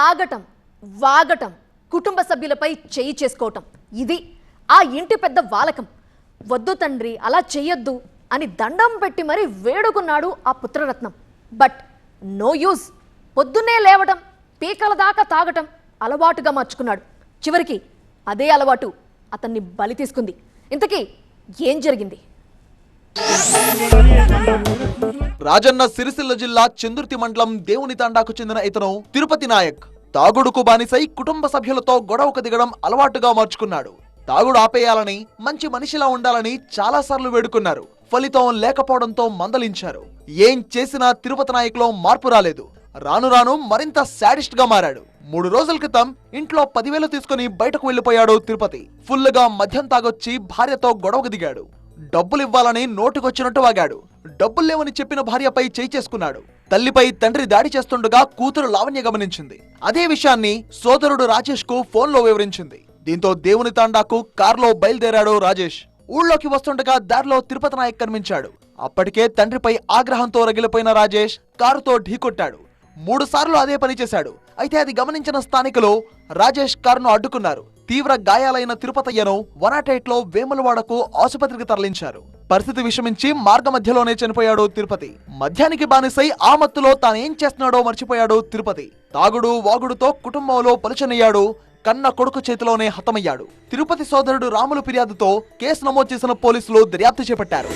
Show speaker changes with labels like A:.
A: తాగటం వాగటం కుటుంబ సభ్యులపై చేయి చేసుకోవటం. ఇది ఆ ఇంటి పెద్ద వాలకం. వద్దు తండ్రి అలా చెయ్యొద్దు అని దండం పెట్టి మరీ వేడుకున్నాడు ఆ పుత్రరత్నం. But no use. పొద్దున్నే లేవటం పీకల దాకా తాగటం అలవాటుగా మార్చుకున్నాడు. చివరికి అదే అలవాటు అతన్ని బలి తీసుకుంది. ఇంతకీ ఏం జరిగింది?
B: రాజన్న సిరిసిల్ల జిల్లా చందుర్తి మండలం దేవుని తాండాకు చెందిన ఇతను తిరుపతి నాయక్. తాగుడుకు బానిసై కుటుంబ సభ్యులతో గొడవకు దిగడం అలవాటుగా మార్చుకున్నాడు. తాగుడు ఆపేయాలని మంచి మనిషిలా ఉండాలని చాలాసార్లు వేడుకున్నారు. ఫలితం లేకపోవడంతో మందలించారు. ఏం చేసినా తిరుపతి నాయక్లో మార్పు రాలేదు. రాను రాను మరింత శాడిస్ట్గా మారాడు. మూడు రోజుల క్రితం ఇంట్లో పదివేలు తీసుకుని బయటకు వెళ్ళిపోయాడు తిరుపతి. ఫుల్లుగా మద్యం తాగొచ్చి భార్యతో గొడవకు దిగాడు. డబ్బులు ఇవ్వాలని నోటుకొచ్చినట్టు వాగాడు. డబ్బులు లేవని చెప్పిన భార్యపై చేయి చేసుకున్నాడు. తల్లిపై తండ్రి దాడి చేస్తుండగా కూతురు లావణ్య గమనించింది. అదే విషయాన్ని సోదరుడు రాజేష్కు ఫోన్లో వివరించింది. దీంతో దేవుని తాండాకు కారులో బయలుదేరాడు రాజేష్. ఊళ్ళోకి వస్తుండగా దారిలో తిరుపతి నాయక్ కనిపించాడు. అప్పటికే తండ్రిపై ఆగ్రహంతో రగిలిపోయిన రాజేష్ కారుతో ఢీకొట్టాడు మూడు సార్లు అదే పని చేశాడు. అయితే అది గమనించిన స్థానికులు రాజేష్ కారును అడ్డుకున్నారు. తీవ్ర గాయాలైన తిరుపతయ్యను వన్లో వేములవాడకు ఆసుపత్రికి తరలించారు. పరిస్థితి విషమించి మార్గ మధ్యలోనే చనిపోయాడు తిరుపతి. మద్యానికి బానిసై ఆ మత్తులో తానేం చేస్తున్నాడో మర్చిపోయాడు తిరుపతి. తాగుడు వాగుడుతో కుటుంబంలో పలుచనయ్యాడు కన్న కొడుకు చేతిలోనే హతమయ్యాడు. తిరుపతి సోదరుడు రాములు ఫిర్యాదుతో కేసు నమోదు చేసిన పోలీసులు దర్యాప్తు చేపట్టారు.